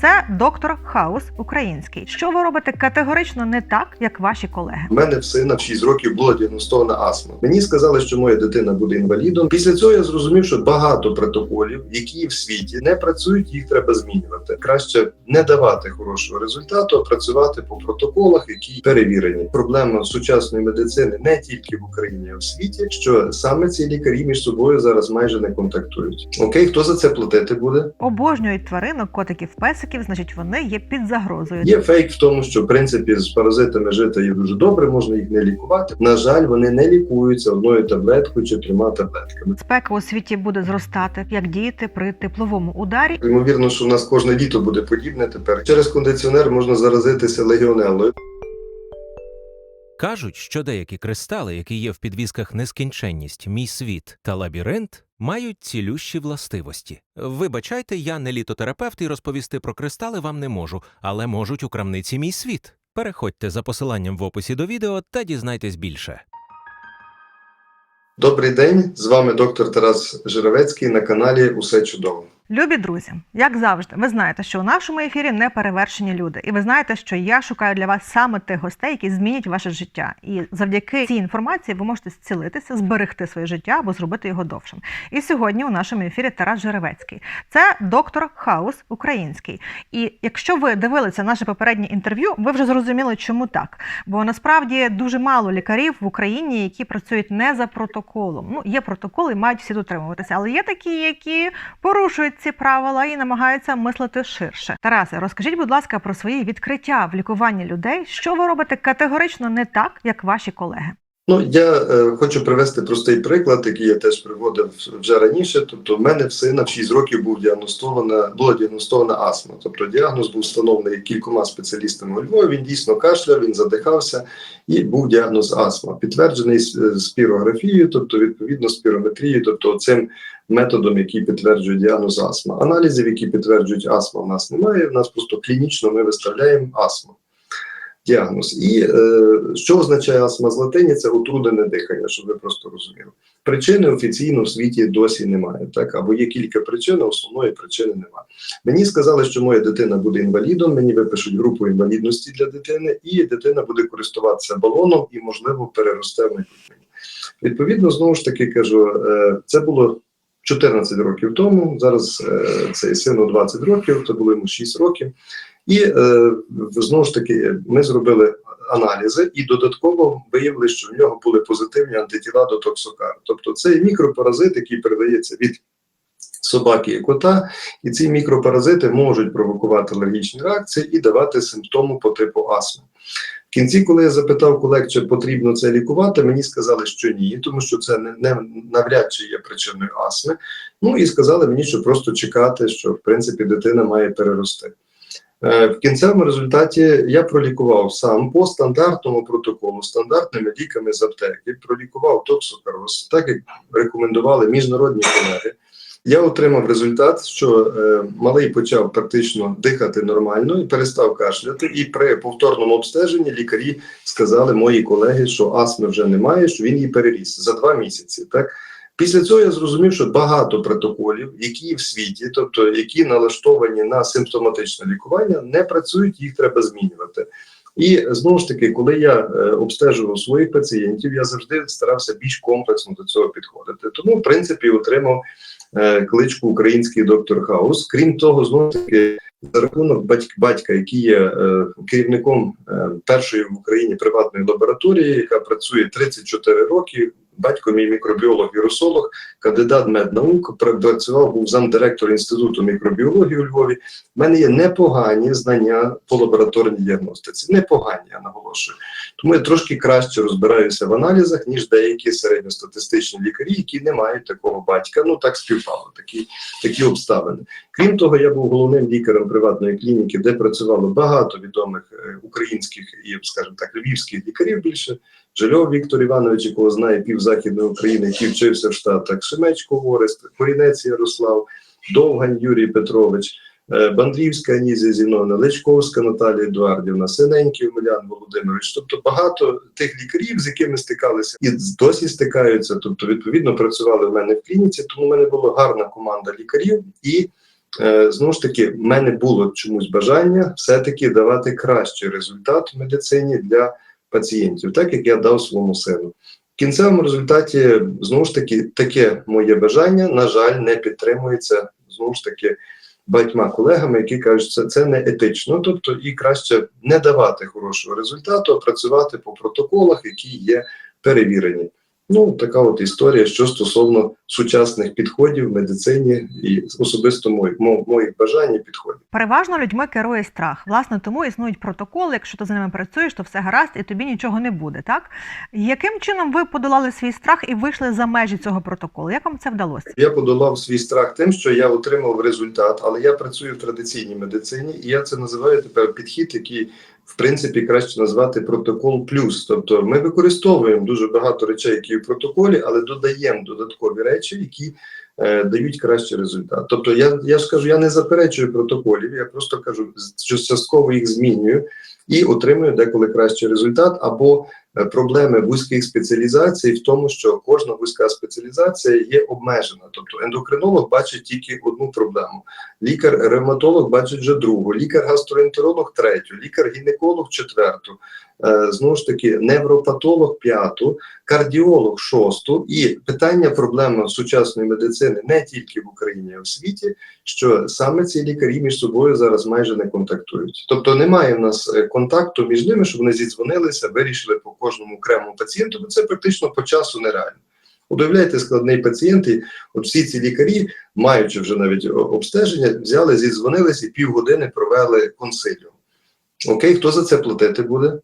Це доктор Хаус український. Що ви робите категорично не так, як ваші колеги? У мене в сина в 6 років була діагностована астма. Мені сказали, що моя дитина буде інвалідом. Після цього я зрозумів, що багато протоколів, які в світі не працюють, їх треба змінювати. Краще не давати хорошого результату, а працювати по протоколах, які перевірені. Проблема сучасної медицини не тільки в Україні, а в світі, що саме ці лікарі між собою зараз майже не контактують. Окей, хто за це платити буде? Обожнюють тваринок, котиків, песиків, значить вони є під загрозою. Є фейк в тому, що в принципі з паразитами жити є дуже добре, можна їх не лікувати. На жаль, вони не лікуються одною таблеткою чи трьома таблетками. Спека у світі буде зростати, як діяти при тепловому ударі. Ймовірно, що у нас кожне літо буде подібне тепер. Через кондиціонер можна заразитися легіонелою. Кажуть, що деякі кристали, які є в підвісках нескінченність, мій світ та лабіринт, мають цілющі властивості. Вибачайте, я не літотерапевт і розповісти про кристали вам не можу, але можуть у крамниці мій світ. Переходьте за посиланням в описі до відео та дізнайтесь більше. Добрий день, з вами доктор Тарас Жировецький на каналі Усе чудово. Любі друзі, як завжди, ви знаєте, що у нашому ефірі не перевершені люди, і ви знаєте, що я шукаю для вас саме тих гостей, які змінять ваше життя. І завдяки цій інформації ви можете зцілитися, зберегти своє життя або зробити його довшим. І сьогодні у нашому ефірі Тарас Жеревецький. Це доктор Хаус український. І якщо ви дивилися наше попереднє інтерв'ю, ви вже зрозуміли, чому так. Бо насправді дуже мало лікарів в Україні, які працюють не за протоколом. Ну, є протоколи, мають всі дотримуватися, але є такі, які порушують ці правила і намагаються мислити ширше. Тарасе, розкажіть, будь ласка, про свої відкриття в лікуванні людей. Що ви робите категорично не так, як ваші колеги? Ну я е, хочу привести простий приклад, який я теж приводив вже раніше. Тобто, в мене в сина в 6 років був діагностована була діагностована астма. Тобто діагноз був встановлений кількома спеціалістами у Львові. Він дійсно кашляв, він задихався, і був діагноз астма, підтверджений спірографією, тобто відповідно спірометрією, тобто цим методом, який підтверджує діагноз астма. Аналізів, які підтверджують астму, в нас немає. В нас просто клінічно ми виставляємо астму. Діагноз. І е, що означає астма з латині? Це утруднене дихання, щоб ви просто розуміли. Причини офіційно в світі досі немає. Так або є кілька причин, а основної причини немає. Мені сказали, що моя дитина буде інвалідом. Мені випишуть групу інвалідності для дитини, і дитина буде користуватися балоном і, можливо, переросте в майбутньому. Відповідно, знову ж таки кажу, е, це було 14 років тому. Зараз е, цей сину 20 років, це було йому 6 років. І е, знову ж таки, ми зробили аналізи і додатково виявили, що в нього були позитивні антитіла до токсокару. Тобто це мікропаразит, який передається від собаки і кота, і ці мікропаразити можуть провокувати алергічні реакції і давати симптоми по типу астми. В кінці, коли я запитав колег, чи потрібно це лікувати, мені сказали, що ні, тому що це не, не навряд чи є причиною астми. Ну і сказали мені, що просто чекати, що в принципі дитина має перерости. Е, В кінцевому результаті я пролікував сам по стандартному протоколу, стандартними ліками з аптеки, пролікував токсокароз, так як рекомендували міжнародні колеги. Я отримав результат, що е, малий почав практично дихати нормально і перестав кашляти. І при повторному обстеженні лікарі сказали мої колеги, що астми вже немає, що він її переріс за два місяці. Так Після цього я зрозумів, що багато протоколів, які в світі, тобто які налаштовані на симптоматичне лікування, не працюють, їх треба змінювати. І знову ж таки, коли я е, обстежував своїх пацієнтів, я завжди старався більш комплексно до цього підходити. Тому, в принципі, отримав е, кличку Український доктор Хаус. Крім того, знову таки. За рахунок батька, який є е, керівником першої в Україні приватної лабораторії, яка працює 34 роки. Батько мій мікробіолог, вірусолог, кандидат меднаук, працював, був замдиректор інституту мікробіології у Львові. У мене є непогані знання по лабораторній діагностиці. Непогані, я наголошую. Тому я трошки краще розбираюся в аналізах, ніж деякі середньостатистичні лікарі, які не мають такого батька. Ну так співпало, такі, такі обставини. Крім того, я був головним лікарем приватної клініки, де працювало багато відомих е, українських і, скажімо так, львівських лікарів більше. Жильов Віктор Іванович, якого знає пів Західної України, який вчився в Штатах, Шемечко Орест, Корінець Ярослав, Довгань Юрій Петрович, е, Бандрівська Анізія Зіновна, Лечковська Наталія Едуардівна, Синенький Омелян Володимирович. Тобто багато тих лікарів, з якими стикалися, і досі стикаються. Тобто, відповідно, працювали в мене в клініці, тому в мене була гарна команда лікарів і. е, знову ж таки, в мене було чомусь бажання все-таки давати кращий результат в медицині для пацієнтів, так як я дав своєму сину. В кінцевому результаті, знову ж таки, таке моє бажання, на жаль, не підтримується знову ж таки багатьма колегами, які кажуть, що це, це не етично, тобто і краще не давати хорошого результату, а працювати по протоколах, які є перевірені. Ну, така от історія, що стосовно сучасних підходів в медицині і особисто мої, мо- моїх бажань і підходів. Переважно людьми керує страх. Власне, тому існують протоколи. Якщо ти з ними працюєш, то все гаразд, і тобі нічого не буде. Так яким чином ви подолали свій страх і вийшли за межі цього протоколу? Як вам це вдалося? Я подолав свій страх тим, що я отримав результат, але я працюю в традиційній медицині, і я це називаю тепер підхід, який в принципі краще назвати протокол плюс. Тобто ми використовуємо дуже багато речей, які в протоколі, але додаємо додаткові речі, які е, дають кращий результат. Тобто, я, я ж кажу, я не заперечую протоколів, я просто кажу, що частково їх змінюю і отримую деколи кращий результат або проблеми вузьких спеціалізацій в тому, що кожна вузька спеціалізація є обмежена. Тобто ендокринолог бачить тільки одну проблему, лікар-ревматолог бачить вже другу, лікар-гастроентеролог третю, лікар-гінеколог четверту, е, знову ж таки, невропатолог п'яту, кардіолог шосту. І питання проблеми сучасної медицини не тільки в Україні, а в світі, що саме ці лікарі між собою зараз майже не контактують. Тобто немає в нас е, контакту між ними, щоб вони зідзвонилися, вирішили по кожному окремому пацієнту, бо це практично по часу нереально. Уявляєте, складний пацієнт, і от всі ці лікарі, маючи вже навіть обстеження, взяли, зідзвонились і півгодини провели консиліум. Окей, хто за це платити буде?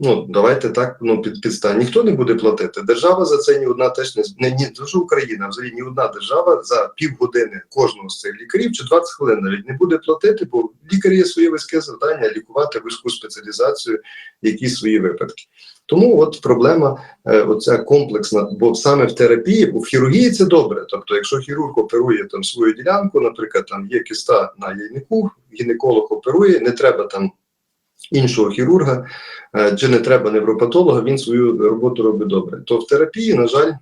Ну, давайте так, ну, під, підстань. Ніхто не буде платити. Держава за це ні одна теж не, не, ні, що Україна, взагалі ні одна держава за півгодини кожного з цих лікарів чи 20 хвилин навіть не буде платити, бо в лікарі є своє вузьке завдання лікувати вузьку спеціалізацію, якісь свої випадки. Тому от проблема е, оця комплексна, бо саме в терапії, бо в хірургії це добре. Тобто, якщо хірург оперує там свою ділянку, наприклад, там є киста на яйнику, гінеколог оперує, не треба там іншого хірурга, е, чи не треба невропатолога, він свою роботу робить добре. То в терапії, на жаль,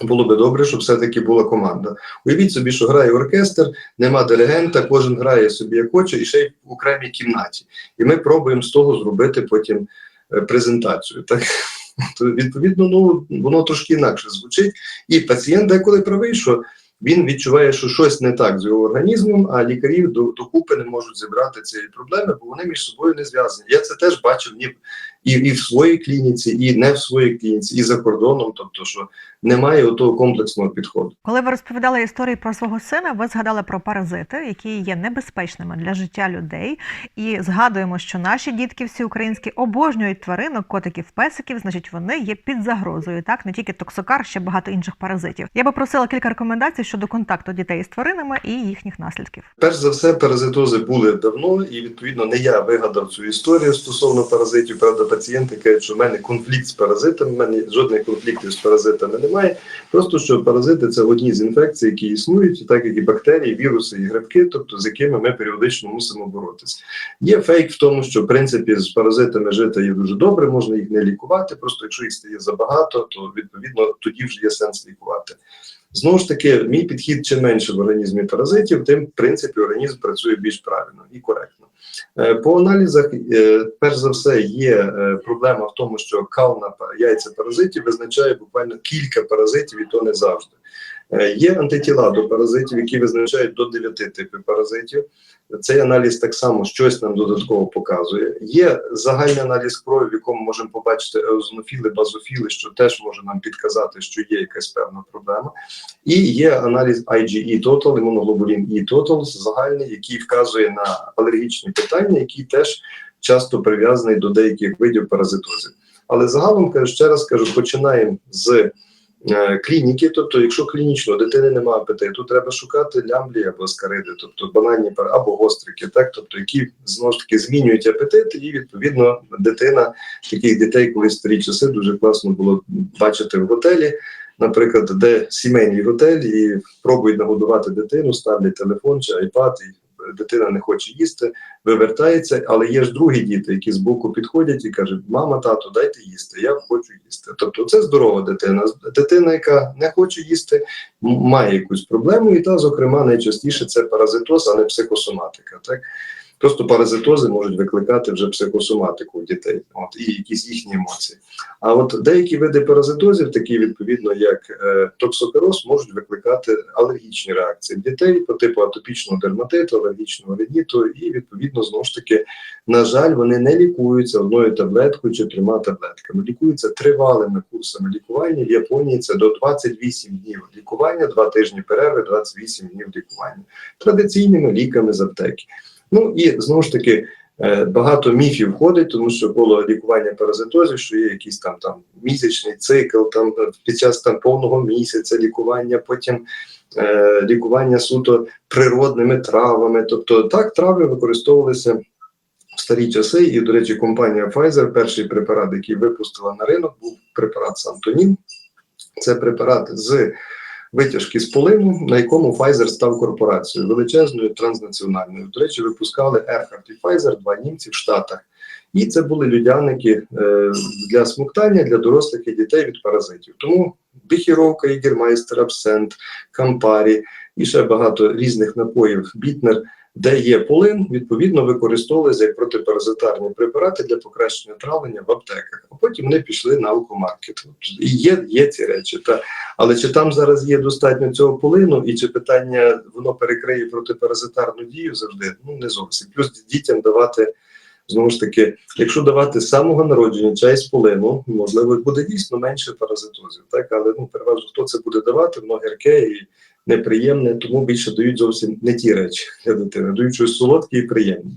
було би добре, щоб все-таки була команда. Уявіть собі, що грає оркестр, нема диригента, кожен грає собі як хоче, і ще й в окремій кімнаті. І ми пробуємо з того зробити потім е, презентацію. Так? То, відповідно, ну, воно трошки інакше звучить. І пацієнт деколи правий, що він відчуває, що щось не так з його організмом, а лікарі до, докупи не можуть зібрати цієї проблеми, бо вони між собою не зв'язані. Я це теж бачив ні, і, і в своїй клініці, і не в своїй клініці, і за кордоном, тобто, що немає того комплексного підходу. Коли ви розповідали історії про свого сина, ви згадали про паразити, які є небезпечними для життя людей. І згадуємо, що наші дітки всі українські обожнюють тваринок, котиків, песиків, значить, вони є під загрозою. Так, не тільки токсокар, ще багато інших паразитів. Я би просила кілька рекомендацій щодо контакту дітей з тваринами і їхніх наслідків. Перш за все, паразитози були давно, і відповідно не я вигадав цю історію стосовно паразитів. Правда, пацієнти кажуть, що в мене конфлікт з паразитами, в мене жодних конфліктів з паразитами немає. Просто що паразити це одні з інфекцій, які існують, так як і бактерії, віруси і грибки, тобто з якими ми періодично мусимо боротися. Є фейк в тому, що в принципі з паразитами жити є дуже добре, можна їх не лікувати. Просто якщо їх стає забагато, то відповідно тоді вже є сенс лікувати. Знову ж таки, мій підхід чим менше в організмі паразитів, тим в принципі організм працює більш правильно і коректно. Е, По аналізах, е, перш за все, є е, проблема в тому, що кал на яйця паразитів визначає буквально кілька паразитів, і то не завжди. Є антитіла до паразитів, які визначають до 9 типів паразитів. Цей аналіз так само щось нам додатково показує. Є загальний аналіз крові, в якому можемо побачити еозонофіли, базофіли, що теж може нам підказати, що є якась певна проблема. І є аналіз IgE Total, імуноглобулін E Total, загальний, який вказує на алергічні питання, які теж часто прив'язаний до деяких видів паразитозів. Але загалом кажу, ще раз кажу, починаємо з клініки. Тобто, якщо клінічно дитини немає апетиту, треба шукати лямблі або скариди, тобто банальні або гострики, так тобто які знову ж таки змінюють апетит, і відповідно дитина таких дітей, коли старі часи дуже класно було бачити в готелі наприклад, де сімейний готель і пробують нагодувати дитину, ставлять телефон чи айпад і дитина не хоче їсти, вивертається, але є ж другі діти, які з боку підходять і кажуть: мама, тато, дайте їсти, я хочу їсти. Тобто це здорова дитина. Дитина, яка не хоче їсти, має якусь проблему, і та, зокрема, найчастіше це паразитоз, а не психосоматика. Так? Просто паразитози можуть викликати вже психосоматику у дітей, от і якісь їхні емоції. А от деякі види паразитозів, такі відповідно як е, токсопероз, можуть викликати алергічні реакції дітей по типу атопічного дерматиту, алергічного риніту, і відповідно знову ж таки, на жаль, вони не лікуються одною таблеткою чи трьома таблетками. Лікуються тривалими курсами лікування. В Японії це до 28 днів лікування, 2 тижні перерви, 28 днів лікування традиційними ліками з аптеки. Ну і знову ж таки. Е, Багато міфів входить, тому що коло лікування паразитозів, що є якийсь там там місячний цикл, там е, під час там повного місяця лікування, потім е, лікування суто природними травами. Тобто так трави використовувалися в старі часи. І, до речі, компанія Pfizer, перший препарат, який випустила на ринок, був препарат Сантонін. Це препарат з витяжки з полину, на якому Pfizer став корпорацією величезною транснаціональною. До речі, випускали Ерхард і Pfizer, два німці в Штатах. І це були людяники е, для смоктання для дорослих і дітей від паразитів. Тому біхіровка, ігермайстер, абсент, кампарі і ще багато різних напоїв, бітнер, де є полин, відповідно використовувалися як протипаразитарні препарати для покращення травлення в аптеках. А потім вони пішли на алкомаркет. І є, є ці речі. Та але чи там зараз є достатньо цього полину, і чи питання воно перекриє протипаразитарну дію завжди? Ну не зовсім. Плюс дітям давати знову ж таки, якщо давати з самого народження чай з полину, можливо, буде дійсно менше паразитозів. Так, але ну переважно хто це буде давати, воно гірке і неприємне, тому більше дають зовсім не ті речі для дитини, дають щось солодке і приємне.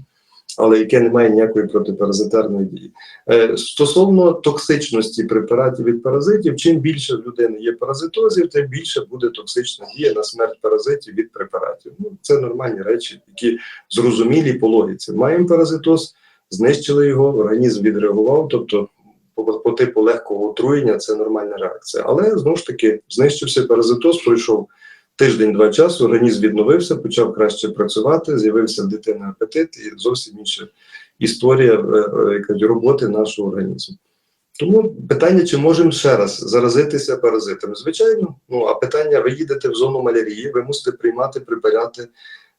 Але яке не має ніякої протипаразитарної дії. Е, стосовно токсичності препаратів від паразитів, чим більше в людини є паразитозів, тим більше буде токсична дія на смерть паразитів від препаратів. Ну, це нормальні речі, які зрозумілі по логіці. Маємо паразитоз, знищили його, організм відреагував, тобто по, по типу легкого отруєння це нормальна реакція. Але знову ж таки знищився паразитоз, пройшов тиждень-два часу, організм відновився, почав краще працювати, з'явився в дитини апетит і зовсім інша історія е, е, роботи нашого організму. Тому питання, чи можемо ще раз заразитися паразитами? Звичайно, ну а питання: ви їдете в зону малярії, ви мусите приймати препарати,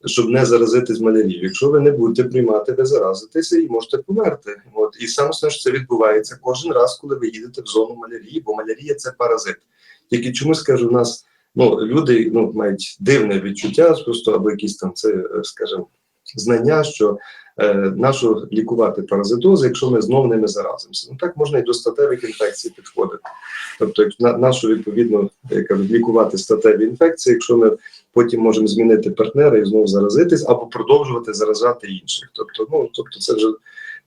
щоб не заразитись маляриєю. Якщо ви не будете приймати, ви заразитеся і можете померти. От і саме що це відбувається кожен раз, коли ви їдете в зону малярії, бо малярія це паразит. Тільки чомусь кажу, у нас ну люди ну мають дивне відчуття, просто або якісь там це, е, скажімо, знання, що е, нашу лікувати паразитози, якщо ми знов ними заразимося. Ну так можна і до статевих інфекцій підходити. Тобто, на нашу відповідно як лікувати статеві інфекції, якщо ми потім можемо змінити партнера і знову заразитись, або продовжувати заражати інших. Тобто, ну тобто, це вже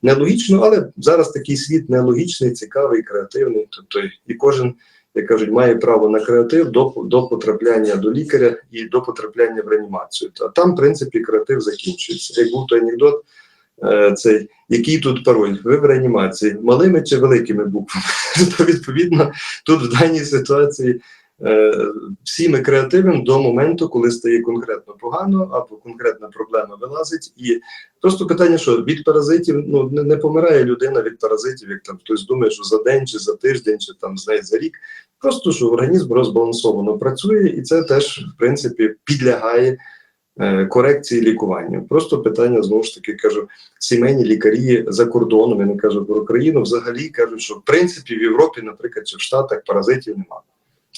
нелогічно, але зараз такий світ нелогічний, цікавий, креативний. Тобто, і кожен. Як кажуть, має право на креатив до, до потрапляння до лікаря і до потрапляння в реанімацію. А там, в принципі, креатив закінчується. Як був той анекдот, е, цей який тут пароль? Ви в реанімації малими чи великими буквами? То відповідно тут в даній ситуації всі ми креативимо до моменту, коли стає конкретно погано або конкретна проблема вилазить. І просто питання, що від паразитів ну не, не помирає людина від паразитів, як там хтось думає, що за день, чи за тиждень, чи там знаєте, за рік. Просто що організм розбалансовано працює, і це теж в принципі підлягає е, корекції лікування. Просто питання знову ж таки кажу, сімейні лікарі за кордоном, я не кажу про Україну, взагалі кажуть, що в принципі в Європі, наприклад, чи в Штатах паразитів немає.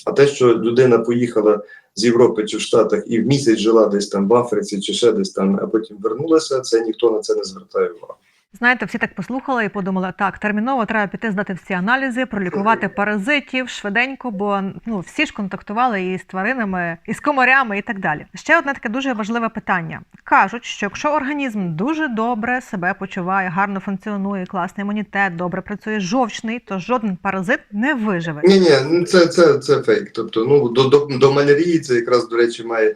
А те, що людина поїхала з Європи чи в Штатах і в місяць жила десь там в Африці чи ще десь там, а потім вернулася, це ніхто на це не звертає увагу. Знаєте, всі так послухали і подумали, так, терміново треба піти здати всі аналізи, пролікувати паразитів швиденько, бо ну всі ж контактували і з тваринами, і з комарями, і так далі. Ще одне таке дуже важливе питання. Кажуть, що якщо організм дуже добре себе почуває, гарно функціонує, класний імунітет, добре працює жовчний, то жоден паразит не виживе. Ні, ні, це, це, це фейк. Тобто, ну до, до, до малярії це якраз, до речі, має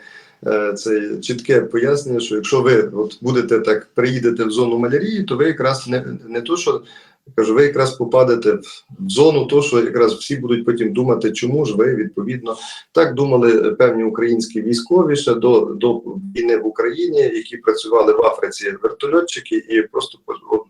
це чітке пояснення, що якщо ви от будете так приїдете в зону малярії, то ви якраз не, не то, що кажу, ви якраз попадете в в зону, то що якраз всі будуть потім думати, чому ж ви відповідно так думали певні українські військові ще до, до війни в Україні, які працювали в Африці вертольотчики, і просто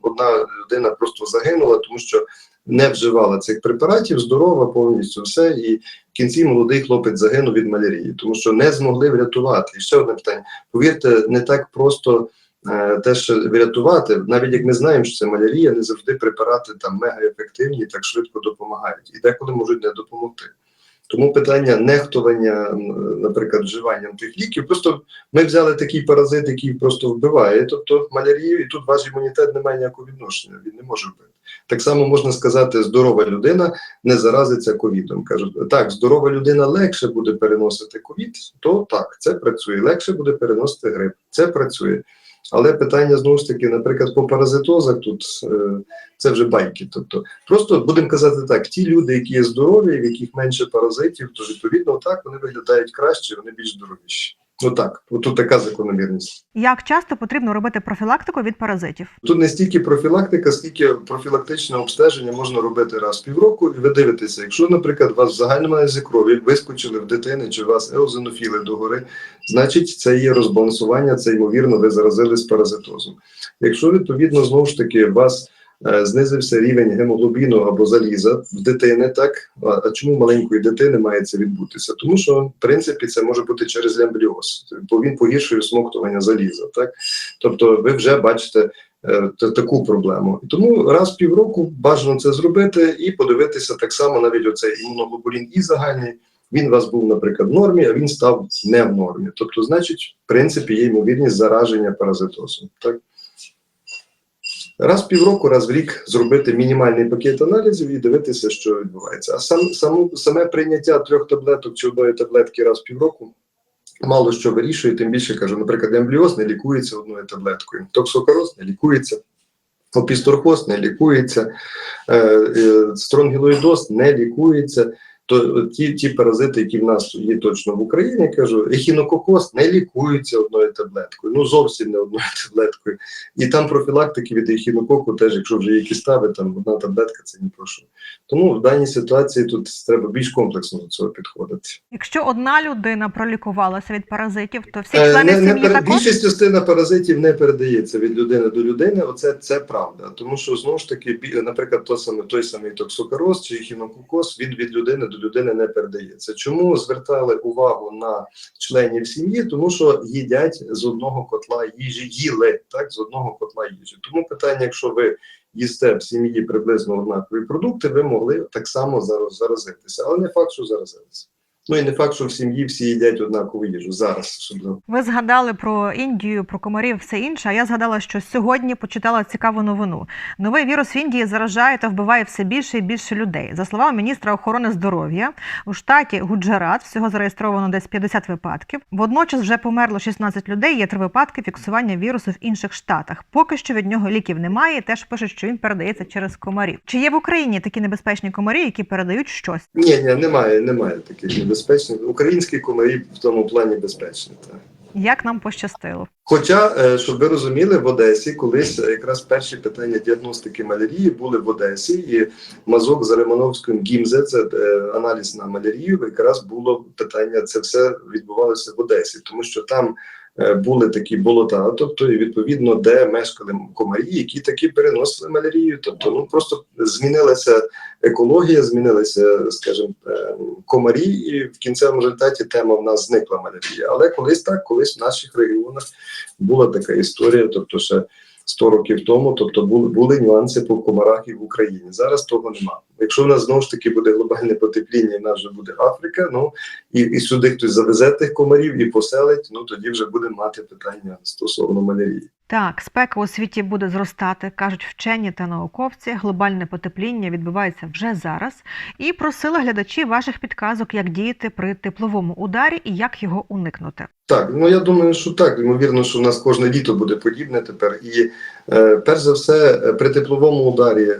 одна людина просто загинула, тому що не вживала цих препаратів, здорова повністю все. І в кінці молодий хлопець загинув від малярії, тому що не змогли врятувати. І ще одне питання: повірте, не так просто. е, Теж врятувати, навіть як ми знаємо, що це малярія, не завжди препарати там мегаефективні ефективні, так швидко допомагають, і деколи можуть не допомогти. Тому питання нехтування, наприклад, вживанням тих ліків. Просто ми взяли такий паразит, який просто вбиває, тобто малярію, і тут ваш імунітет не має ніякого відношення, він не може вбити. Так само можна сказати, здорова людина не заразиться ковідом. Кажуть, так, здорова людина легше буде переносити ковід, то так, це працює. Легше буде переносити грип, це працює. Але питання знову ж таки, наприклад, по паразитозах тут е, це вже байки. Тобто, просто будемо казати так: ті люди, які є здорові, в яких менше паразитів, то відповідно так вони виглядають краще, вони більш здоровіші. Отак, от тут така закономірність. Як часто потрібно робити профілактику від паразитів? Тут не стільки профілактика, скільки профілактичне обстеження можна робити раз в півроку, і ви дивитеся, якщо, наприклад, у вас в загальному аналізі крові вискочили в дитини, чи у вас еозинофіли догори, значить це є розбалансування, це ймовірно, ви заразились паразитозом. Якщо відповідно знову ж таки вас знизився рівень гемоглобіну або заліза в дитини, так а, чому маленької дитини має це відбутися? Тому що в принципі це може бути через лямбліоз, бо він погіршує всмоктування заліза. Так, тобто, ви вже бачите е, таку проблему. І Тому раз в півроку бажано це зробити і подивитися так само, навіть оцей імуноглобулін і загальний. Він у вас був, наприклад, в нормі, а він став не в нормі. Тобто, значить, в принципі, є ймовірність зараження паразитозом. Так? Раз півроку, раз в рік зробити мінімальний пакет аналізів і дивитися, що відбувається. А сам, само, саме прийняття трьох таблеток чи одної таблетки раз в півроку мало що вирішує, тим більше кажу, наприклад, ембліоз не лікується одною таблеткою, токсокороз не лікується, опісторхоз не лікується, е, е, стронгілоїдоз не лікується. То ті, ті паразити, які в нас є точно в Україні, кажу, ехінококоз не лікуються одною таблеткою, ну зовсім не одною таблеткою. І там профілактики від ехінококу теж, якщо вже є кістави, там одна таблетка це ні про що. Тому в даній ситуації тут треба більш комплексно до цього підходити. Якщо одна людина пролікувалася від паразитів, то всі Е, члени не, не сім'ї також Більшість частина паразитів не передається від людини до людини. Оце це правда. Тому що знову ж таки, наприклад, той самий той самий токсокороз чи хінококоз він від людини до людини не передається. Чому звертали увагу на членів сім'ї? Тому що їдять з одного котла їжі, їли так з одного котла їжі. Тому питання, якщо ви їсте в сім'ї приблизно однакові продукти, ви могли так само зараз заразитися, але не факт, що заразилися. Ну і не факт, що в сім'ї всі їдять однакову їжу зараз, особливо. ви згадали про Індію, про комарів, все інше. А я згадала, що сьогодні почитала цікаву новину. Новий вірус в Індії заражає та вбиває все більше і більше людей. За словами міністра охорони здоров'я, у штаті Гуджарат всього зареєстровано десь 50 випадків. Водночас вже померло 16 людей. Є три випадки фіксування вірусу в інших штатах. Поки що від нього ліків немає. Теж пишуть, що він передається через комарів. Чи є в Україні такі небезпечні комарі, які передають щось? Ні, ні, немає, немає таких небезпечних. Українські комарі в тому плані безпечні. Так. Як нам пощастило? Хоча, е, щоб ви розуміли, в Одесі колись е, якраз перші питання діагностики малярії були в Одесі, і мазок за Римановським гімзе, це е, аналіз на малярію, якраз було питання, це все відбувалося в Одесі, тому що там були такі болота, тобто і відповідно, де мешкали комарі, які таки переносили малярію. Тобто, ну просто змінилася екологія, змінилися, скажімо, е, комарі, і в кінцевому результаті тема в нас зникла малярія. Але колись так, колись в наших регіонах була така історія, тобто ще 100 років тому, тобто були, були нюанси по комарах і в Україні. Зараз того нема. Якщо в нас знову ж таки буде глобальне потепління, і в нас вже буде Африка, ну і, і сюди хтось завезе тих комарів і поселить, ну тоді вже будемо мати питання стосовно малярії. Так, спека у світі буде зростати, кажуть вчені та науковці. Глобальне потепління відбувається вже зараз. І просила глядачів ваших підказок, як діяти при тепловому ударі і як його уникнути. Так, ну я думаю, що так. Ймовірно, що в нас кожне літо буде подібне тепер. І е, перш за все, е, при тепловому ударі, е,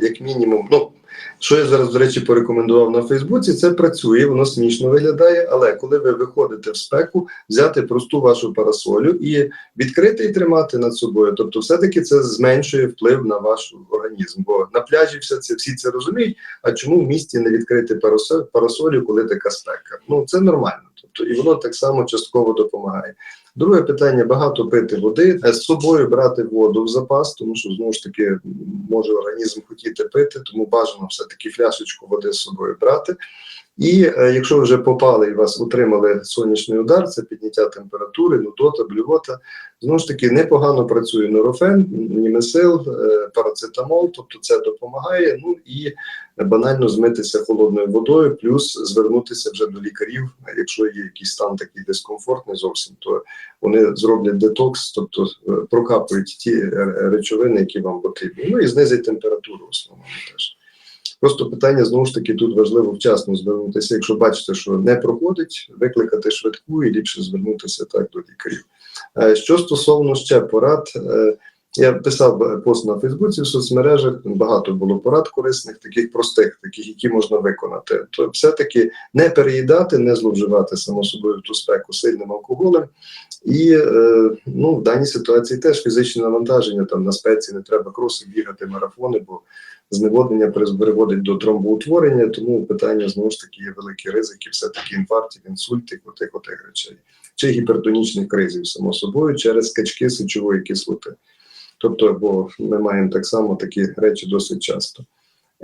як мінімум, ну Що я зараз, до речі, порекомендував на Фейсбуці, це працює, воно смішно виглядає, але коли ви виходите в спеку, взяти просту вашу парасолю і відкрити і тримати над собою. Тобто, все-таки це зменшує вплив на ваш організм. Бо на пляжі все це всі це розуміють. А чому в місті не відкрити парасолю, коли така спека? Ну це нормально. Тобто, і воно так само частково допомагає. Друге питання: багато пити води, Е, з собою брати воду в запас, тому що знову ж таки може організм хотіти пити, тому бажано все таки фляшечку води з собою брати. І е, якщо вже попали і вас утримали сонячний удар, це підняття температури, нудота, блювота. Знову ж таки, непогано працює норофен, німесил, е, парацетамол, тобто це допомагає. Ну і банально змитися холодною водою, плюс звернутися вже до лікарів, якщо є якийсь стан такий дискомфортний зовсім, то вони зроблять детокс, тобто е, прокапують ті е, речовини, які вам потрібні. Ну і знизять температуру в основному теж. Просто питання знову ж таки тут важливо вчасно звернутися. Якщо бачите, що не проходить, викликати швидку і ліпше звернутися так до лікарів. Е, Що стосовно ще порад, е, я писав пост на Фейсбуці в соцмережах. Багато було порад корисних, таких простих, таких, які можна виконати. То все-таки не переїдати, не зловживати само собою ту спеку сильним алкоголем. І е, ну, в даній ситуації теж фізичне навантаження там на спеці не треба кроси бігати, марафони, бо зневоднення приводить до тромбоутворення, тому питання знову ж таки є великі ризики, все-таки інфарктів, інсультів, отих отих речей, чи гіпертонічних кризів, само собою, через скачки сечової кислоти. Тобто, бо ми маємо так само такі речі досить часто.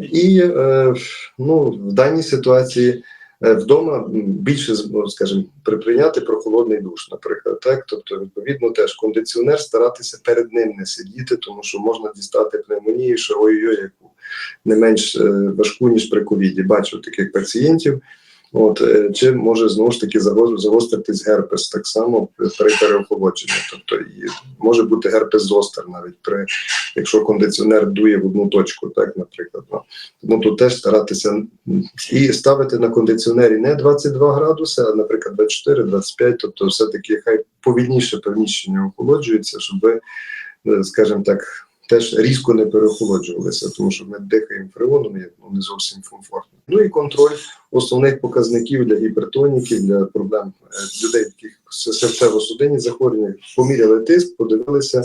І е, ну, в даній ситуації вдома більше ну, скажімо, при- прийняти прохолодний душ, наприклад. Так? Тобто, відповідно, теж кондиціонер старатися перед ним не сидіти, тому що можна дістати пневмонію, що ой-ой, яку не менш е, важку, ніж при ковіді. Бачу таких пацієнтів. От, е, чи може знову ж таки заго- загостритись герпес так само при переохолодженні. Тобто і може бути герпес зостер навіть при якщо кондиціонер дує в одну точку, так, наприклад. Ну, тут теж старатися і ставити на кондиціонері не 22 градуси, а, наприклад, 24-25, тобто все-таки хай повільніше приміщення охолоджується, щоб е, скажімо так, теж різко не переохолоджувалися, тому що ми дихаємо фреоном, і ну, не зовсім комфортно. Ну і контроль основних показників для гіпертоніків, для проблем е, людей, яких серцево-судинні захворювання, поміряли тиск, подивилися,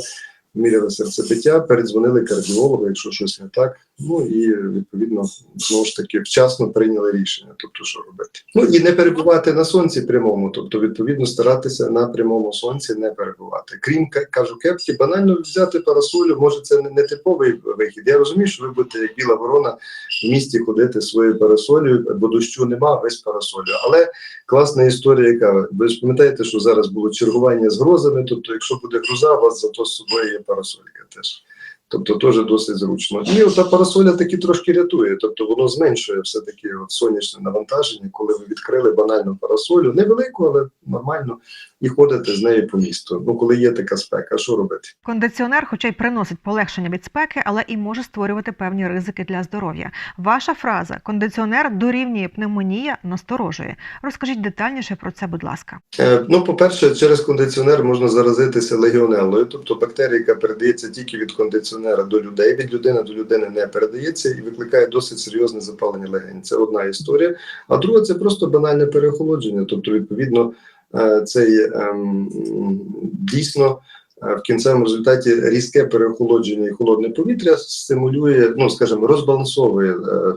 міряли серцебиття, передзвонили кардіологу, якщо щось не так. Ну і відповідно знову ж таки вчасно прийняли рішення, тобто що робити. Ну і не перебувати на сонці прямому, тобто відповідно старатися на прямому сонці не перебувати. Крім кажу, кепки, банально взяти парасолю, може це не, типовий вихід. Я розумію, що ви будете як біла ворона в місті ходити своєю парасолею, бо дощу нема, весь парасолю. Але класна історія, яка ви ж пам'ятаєте, що зараз було чергування з грозами. Тобто, якщо буде гроза, вас зато з собою є парасолька теж. Тобто теж досить зручно. І ота парасоля таки трошки рятує. Тобто воно зменшує все-таки сонячне навантаження, коли ви відкрили банальну парасолю, невелику, але нормально, і ходите з нею по місту. Ну, коли є така спека, що робити? Кондиціонер, хоча й приносить полегшення від спеки, але і може створювати певні ризики для здоров'я. Ваша фраза кондиціонер дорівнює пневмонія насторожує. Розкажіть детальніше про це, будь ласка. Е, Ну, по-перше, через кондиціонер можна заразитися легіонелою, тобто бактерія, яка передається тільки від кондиціонера до людей, від людини до людини не передається і викликає досить серйозне запалення легень. Це одна історія. А друга це просто банальне переохолодження. Тобто, відповідно, цей ем, дійсно. е, В кінцевому результаті різке переохолодження і холодне повітря стимулює, ну скажімо, розбалансовує е, е,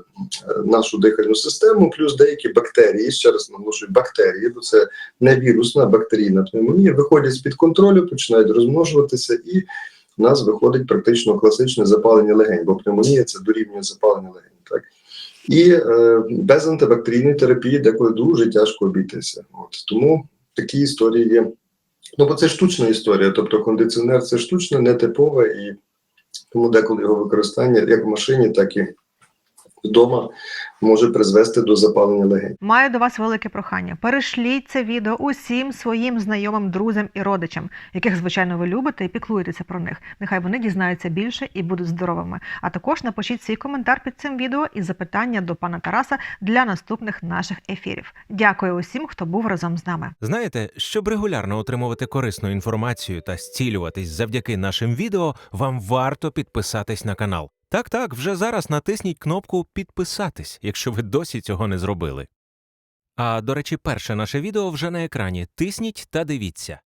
нашу дихальну систему, плюс деякі бактерії, ще раз наголошую, бактерії, бо це не вірусна, бактерійна пневмонія, виходять з-під контролю, починають розмножуватися, і в нас виходить практично класичне запалення легень, бо пневмонія це дорівнює запалення легень. Так? І е, без антибактерійної терапії деколи дуже тяжко обійтися. От тому такі історії є. Ну, бо це штучна історія, тобто кондиціонер це штучна, нетипове і тому деколи його використання як в машині, так і вдома може призвести до запалення легень. Маю до вас велике прохання. Перешліть це відео усім своїм знайомим, друзям і родичам, яких звичайно ви любите і піклуєтеся про них. Нехай вони дізнаються більше і будуть здоровими. А також напишіть свій коментар під цим відео і запитання до пана Тараса для наступних наших ефірів. Дякую усім, хто був разом з нами. Знаєте, щоб регулярно отримувати корисну інформацію та зцілюватись завдяки нашим відео, вам варто підписатись на канал. Так, так, вже зараз натисніть кнопку підписатись, якщо ви досі цього не зробили. А до речі, перше наше відео вже на екрані. Тисніть та дивіться.